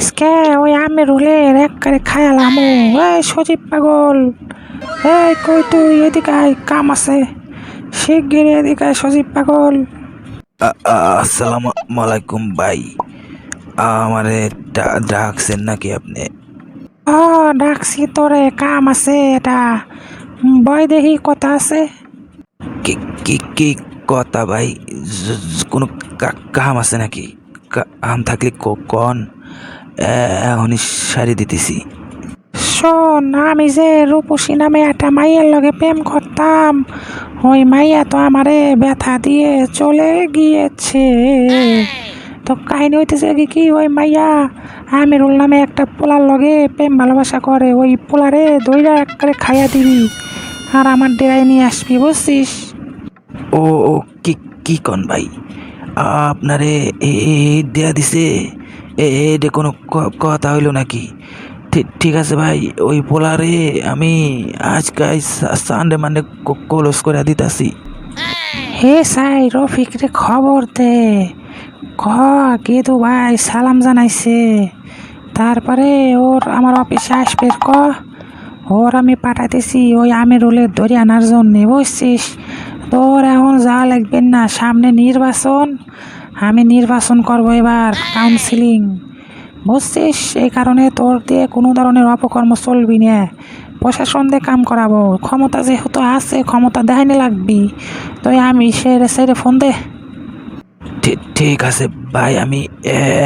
আজকে ওই আমের রুলের এক করে খায়ালাম এই সজীব পাগল এই কই তুই? এদিকে আয়, কাম আছে। শিগগির এদিকে আয়, সজীব পাগল। আসসালামু আলাইকুম ভাই। আমারে ডাকছেন নাকি আপনি? ও ডাকছি তোরে কাম আছে এটা। বয় দেখি কথা আছে? কি কি কি কথা ভাই? কোনো কাম আছে নাকি? কাম থাকলে কন। এখনই সারি দিতেছি। শোন আমি যে রূপসী নামে একটা মাইয়ের লগে প্রেম করতাম ওই মাইয়া তো আমারে ব্যথা দিয়ে চলে গিয়েছে। তো কাহিনী হইতেছে কি কি ওই মাইয়া আমিরুল নামে একটা পোলার লগে প্রেম ভালোবাসা করে ওই পোলারে দইরা একবারে খাইয়া দিবি আর আমার ডেরায় নিয়ে আসবি বুঝছিস? ও কি কি কন ভাই? আপনারে এ- এ- দেয়া দিছে? এ- এটা কোনো কথা হইল নাকি? ঠিক- আছে ভাই, ওই পোলারে আমি আজকে সানডে মানডে ক্লোজ করে দিতাছি। হে সাই, রফিক রে খবর দে। ক কেতু ভাই, সালাম জানাইছে। তারপরে ওর আমার অফিসে আসবে, ক। ওর আমি পাঠাতেছি ওই আমিরুলের ধরে আনার জন্য, বুঝছিস? তোর এখন যাওয়া লাগবে না, সামনে নির্বাচন। আমি নির্বাচন করব এবার কাউন্সিলিং বুঝছিস? এই কারণে তোর দিয়ে কোনো ধরনের অপকর্ম চলবি না। প্রশাসন দিয়ে কাম করাবো। ক্ষমতা যেহেতু আছে, ক্ষমতা দেখাইনি লাগবি। তো আমি সেরে সেরে ফোন দে। ঠিক আছে ভাই, আমি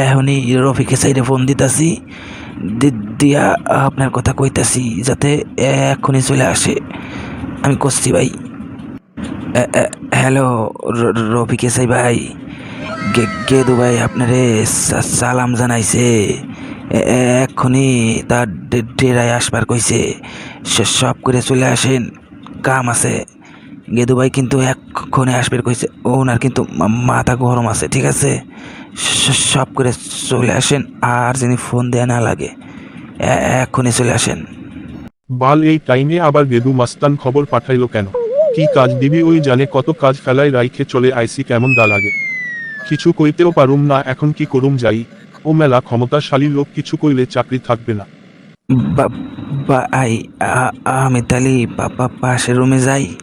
এখনই রফিকের সাইডে ফোন দিতাছি। দিয়া আপনার কথা কইতাছি যাতে এখনই চলে আসে। আমি করছি ভাই। হ্যালো রফিকে সাই ভাই। গেদু ভাই আপনারে সালাম জানাইছে। এক্ষুনি তার ডেরায় আসবার কইছে। সব করে চলে আসেন। কাম আছে। গেদু ভাই কিন্তু এক্ষণে আসবে কইছে। ওনার কিন্তু মাথা গরম আছে, ঠিক আছে? সব করে চলে আসেন, আর যিনি ফোন দেয়া না লাগে, এ- এক্ষুনি চলে আসেন। বাল, এই টাইমে আবার গেদু মাস্তান খবর পাঠাইলো কেন? কি কাজ দিবি ওই জানে কত কাজ ফেলায় রাইখে চলে আইসি কেমন দা লাগে। কিছু কইতেও পারুম না এখন কি করুম যাই। ও মেলা ক্ষমতাশালী লোক কিছু কইলে চাকরি থাকবে না। বা- ভাই আ- আমি তাহলে পাশের রুমে যাই।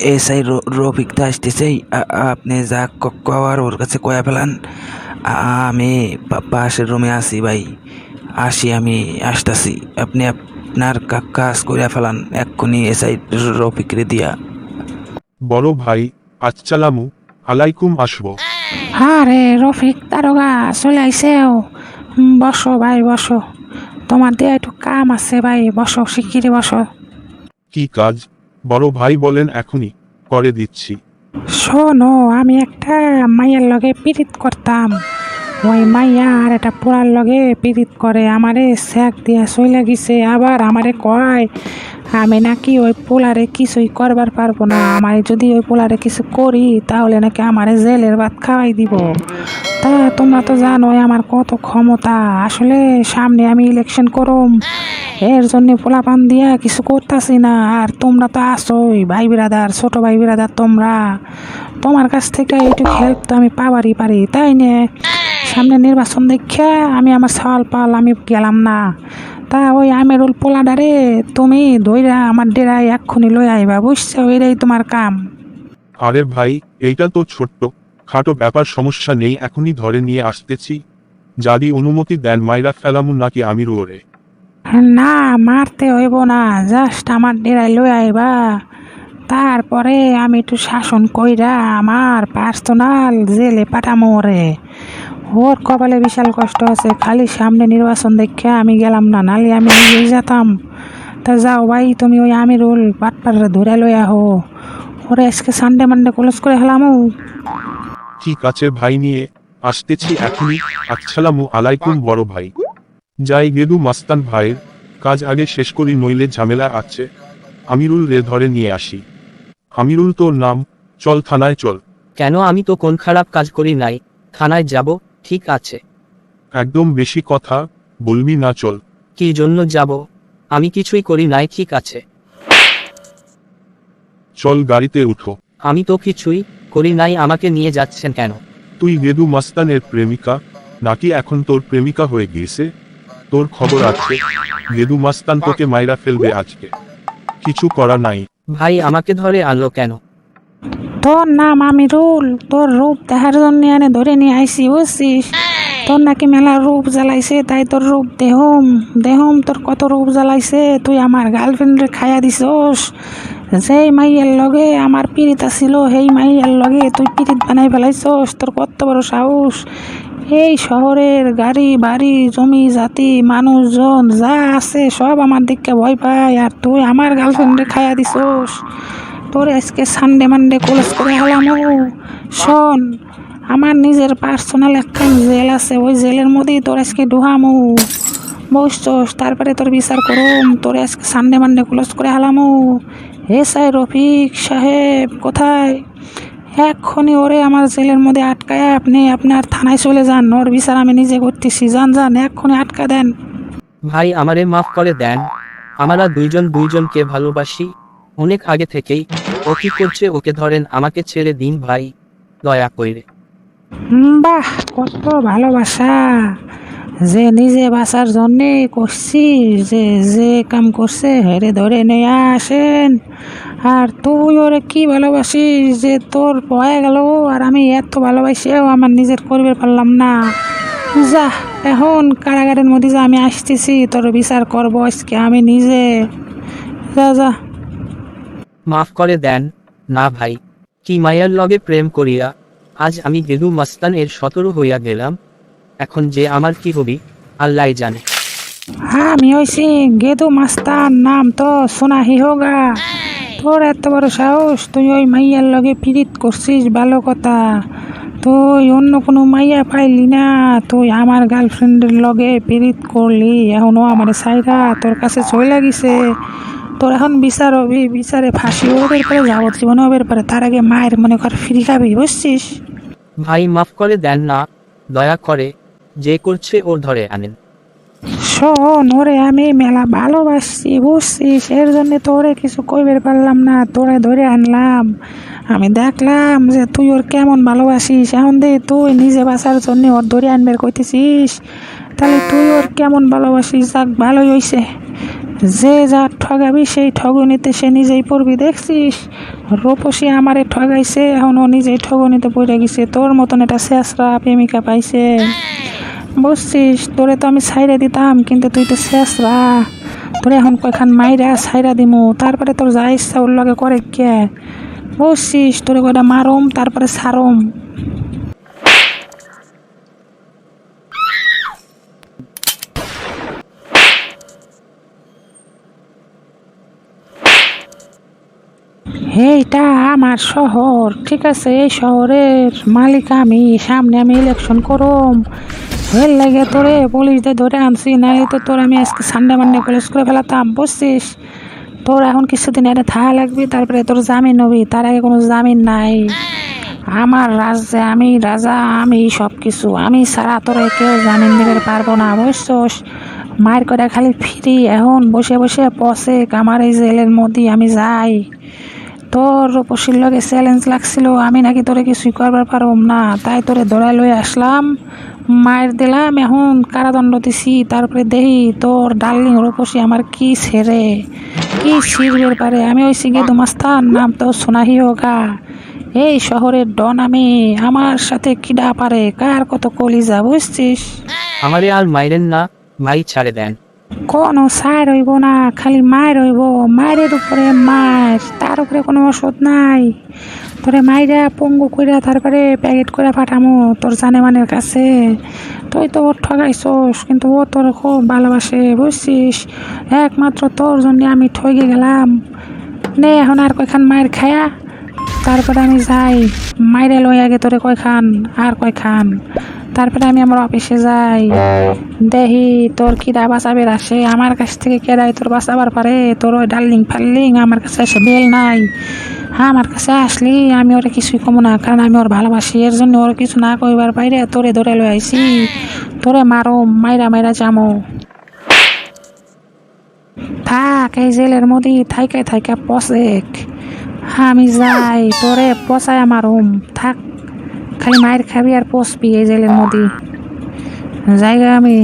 এসআই রফিক তো আসতেছেই আ- আপনি যা কওয়ার ওর কাছে কয়া ফেলান। আমি পাশের রুমে আসি ভাই। আসি আমি আসতাছি। আপনি আপনার কাজ করে ফেলান এক্ষুনি এসআই রফিক রে দিয়া। বড় ভাই আচ্চালামু আলাইকুম আসব। আরে রফিক দারোগা চলে আইসেও বসো ভাই বসো। তোমার দিয়ে একটু কাম আছে ভাই বসো শিগগিরি বসো। কি কাজ? বড় ভাই বলেন এখনই করে দিচ্ছি। শোনো আমি একটা মাইয়ার লগে পীড়িত করতাম। ওই মাইয়া আর একটা পোড়ার লগে পীড়িত করে আমারে স্যাক দিয়া চলে গেছে আবার আমারে কয় আমি নাকি ওই পোলারে কিছুই করবার পারব না। আমারে যদি ওই পোলারে কিছু করি, তাহলে নাকি আমারে জেলের ভাত খাওয়াই দিব। তা তোমরা তো জানোই আমার কত ক্ষমতা। আসলে সামনে আমি ইলেকশন করুম। এর জন্য পোলাপান দিয়া কিছু করতেছি না। আর তোমরা তো আসোই ভাই বিরাদার, ছোট ভাই বিরাদার তোমরা। তোমার কাছ থেকে একটু হেল্প তো আমি পাবারই পারি, তাই নে? সামনে নির্বাচন দেখে আমি আমার সাল পাল, আমি গেলাম না। তা ওই আমেরুল পোলাডারে তুমি দইরা আমার ডেরায় এক্ষুনি লই আইবা বুঝছ? এটাই তোমার কাম। আরে ভাই এইটা তো ছোট্ট। খাটো ব্যাপার সমস্যা নেই এখনই ধরে নিয়ে আসতেছি। যদি অনুমতি দেন মাইরা ফেলামু নাকি আমি রোরে না মারতে হইব না জাস্ট আমার ডেরায় লই আইবা। তারপরে আমি একটু শাসন কইরা আমার পার্সোনাল জেলে পাঠামো রে ওর কপালে বিশাল কষ্ট আছে খালি সামনে নির্বাচন দেখে আমি গেলাম না নালে আমি নিজেই যেতাম। তা যাও ভাই তুমি ওই আমিরুল বাটপাড়ে ধরে লই আহো। ওরে আজকে সানডে মানডে ক্লোজ করে হেলামও ঠিক আছে ভাই নিয়ে আসতেছি এখনই। আসসালামু আলাইকুম বড় ভাই। যাই গেদু মাস্তান ভাইয়ের কাজ আগে শেষ করি নইলে ঝামেলা আছে। আমিরুল রে ধরে নিয়ে আসি। আমিরুল তোর নাম চল থানায় চল। কেন আমি তো কোন খারাপ কাজ করি নাই থানায় যাব? ঠিক আছে। একদম বেশি কথা বলবি না চল। কি জন্য যাব? আমি কিছুই করি নাই ঠিক আছে। চল গাড়িতে উঠো। আমি তো কিছুই করি নাই আমাকে নিয়ে যাচ্ছেন কেন? তুই গেদু মাস্তানের প্রেমিকা নাকি এখন তোর প্রেমিকা হয়ে গিয়েছে? তোর খবর আছে গেদু মাস্তান তোকে মাইরা ফেলবে আজকে। কিছু করা নাই। ভাই আমাকে ধরে আনলো কেন? তোর নাম আমিরুল, তোর রূপ দেখার জন্য এনে ধরে নিয়ে আইসি বুঝছিস? তোর নাকি মেলা রূপ জ্বালাইছে, তাই তোর রূপ দেহম। দেহম তোর কত রূপ জ্বালাইছে, তুই আমার গার্লফ্রেন্ডে খাইয়া দিছস। যেই মাইয়ের লগে আমার পিরিত ছিল সেই মাইয়ের লগে তুই পিরিত বানাই ফেলাইছস, তোর কত বড় সাহস। এই শহরের গাড়ি, বাড়ি, জমি, জাতি, মানুষজন, যা আছে সব আমার দিককে ভয় পায়, আর তুই আমার গার্লফ্রেন্ডে খাইয়া দিছস। তোর আজকে সানডে মানডে কলেজ করে হলাম, ও। শোন, আমার নিজের পার্সোনাল একখান জেল আছে, ওই জেলের মধ্যেই তোর আজকে ডুহামু বসছস তারপরে তোর বিচার করুম, তোর আজকে সানডে মানডে ক্লোজ করে হালামু হে সাই রফিক সাহেব, কোথায়? এক্ষুনি ওরে আমার জেলের মধ্যে আটকায় আপনি আপনার থানায় চলে যান, ওর বিচার আমি নিজে করতেছি, যান যান, এক্ষুনি আটকা দেন। ভাই, আমারে মাফ করে দেন, আমরা দুইজন দুইজনকে ভালোবাসি। অনেক আগে থেকেই ও কি করছে ওকে ধরেন আমাকে ছেড়ে দিন ভাই দয়া হুম, বাহ কত ভালোবাসা। যে নিজে বাঁচার জন্যে করছি যে যে কাম করছে হেরে ধরে নিয়ে আসেন। আর তুই ওরে কি ভালোবাসিস যে তোর পয়ে গেল আর আমি এত ভালোবাসিও আমার নিজের করবে পারলাম না। যা এখন কারাগারের মধ্যে যা আমি আসতেছি তোর বিচার করব আজকে আমি নিজে। যা যা। মাফ করে দেন, না ভাই। কি মায়ার লগে প্রেম করিয়া, আজ আমি গেদু মাস্তান এর সতরু হইয়া গেলাম। এখন যে আমার কি হবি আল্লাহ জানে। আমি হইছি গেদু মাস্তার নাম তো সোনাহি হোগা। তোর এত বড় সাহস, তুই ওই মাইয়ার লগে পীড়িত করছিস, ভালো কথা। তুই অন্য কোনো মাইয়া পাইলি না, তুই আমার গার্লফ্রেন্ডের লগে পীড়িত করলি এখনও আমার সাইরা তোর কাছে চলে গেছে। তোর এখন বিচার হবি বিচারে ফাঁসি ওদের পরে যাবজ্জীবন ওদের পরে তার আগে মায়ের মনে কর ফ্রি খাবি বুঝছিস? ভাই মাফ করে দেন না দয়া করে যে করছে ওর ধরে আনেন। শোন ওরে আমি মেলা ভালোবাসছি বুঝছিস? এর জন্য তোরে কিছু কইবার পারলাম না তোরে ধরে আনলাম। আমি দেখলাম যে তুই ওর কেমন ভালোবাসিস এখন দে তুই নিজে বাঁচার জন্য ওর ধরে আনবার কইতেছিস। তাহলে তুই ওর কেমন ভালোবাসিস? যাক ভালোই হইছে। যে যা ঠগাবি সেই ঠগনিতে সে নিজেই পড়বি, দেখছিস? রূপসী আমারে ঠগাইছে, এখন ও নিজেই ঠগনিতে পড়ে গেছে। তোর মতন এটা শেষরা প্রেমিকা পাইছে। বুঝছিস? তোরে তো আমি ছাইরা দিতাম, কিন্তু তুই তো শেষরা। তোরে এখন কয়খান মাইরা ছাইরা দিমু, তারপরে তোর যা ইচ্ছা ওর লগে করে কে? বুঝছিস? তোরে কয়টা মারুম, তারপরে সারুম এইটা আমার শহর। ঠিক আছে, এই শহরের মালিক আমি, সামনে আমি ইলেকশন করুম। এর লাগে তোরে পুলিশদের ধরে আনছি না এই তো তোর আমি আজকে সানডে মান্ডে কলেজ করে ফেলাতাম, বুঝছিস? তোর এখন কিছুদিন এটা থাকা লাগবি, তারপরে তোর জামিন হবি, তার আগে কোনো জামিন নাই। আমার রাজ্যে আমি রাজা, আমি সব কিছু আমি ছাড়া তোরে কেউ জামিন দিতে পারব না, বুঝছস? মায়ের করে খালি ফিরি, এখন বসে বসে পসে আমার এই জেলের মধ্যে আমি যাই। তোর রূপসীর লগে চ্যালেঞ্জ লাগছিল, আমি নাকি তোরে কিছুই করবার পারব না, তাই তোরে ধরে লই আসলাম। মায়ের দিলাম, এখন কারাদণ্ড দিছি, তারপরে দেহি তোর ডার্লিং রূপসী আমার কি ছেড়ে, কি ছিড়বের পারে, আমি ওই সিঙ্গে দুমাস্তান নাম তো সোনাহি হোগা। এই শহরের ডন আমি, আমার সাথে কিডা পারে, কার কত কলিজা, বুঝছিস? আমারে আর মাইরেন না, মাই ছাড়ে দেন। কোনো সার হইব না, খালি মায়ের হইব মায়ের উপরে মায়ের তার উপরে কোনো ওষুধ নাই। তোরে মাইরা পঙ্গু কইরা তারপরে প্যাকেট করে পাঠামো তোর জানে মানের কাছে। তুই তো ওর ঠগাইছস কিন্তু ও তোর খুব ভালোবাসে বুঝছিস একমাত্র তোর জন্য আমি ঠগে গেলাম। নে, এখন আর কয়খান মায়ের খায়া? তারপরে আমি যাই মাইরে লই আগে তোরে কয়খান আর কয়খান। তারপরে আমি আমার অফিসে যাই। দেহি তোর কি কিরা বাঁচাবের আসে আমার কাছ থেকে কেরাই তোর বাঁচাবার পারে? তোর ওই ডার্লিং ফার্লিং আমার কাছে এসে বেল নাই। হ্যাঁ আমার কাছে আসলি, আমি ওরে কিছুই কমো না, কারণ আমি ওর ভালোবাসি। এর জন্য ওর কিছু না কইবার বাইরে তোরে ধরে লই আইছি। তোরে মারো, মাইরা মাইরা জামো থাক, এই জেলের মধ্যে থাইকে থাইকে পসেক আমি যাই, তোরে পচায় মারুম। থাক। খালি মায়ের খাবি আর পচবি এই জেলের মধ্যে। জায়গা আমি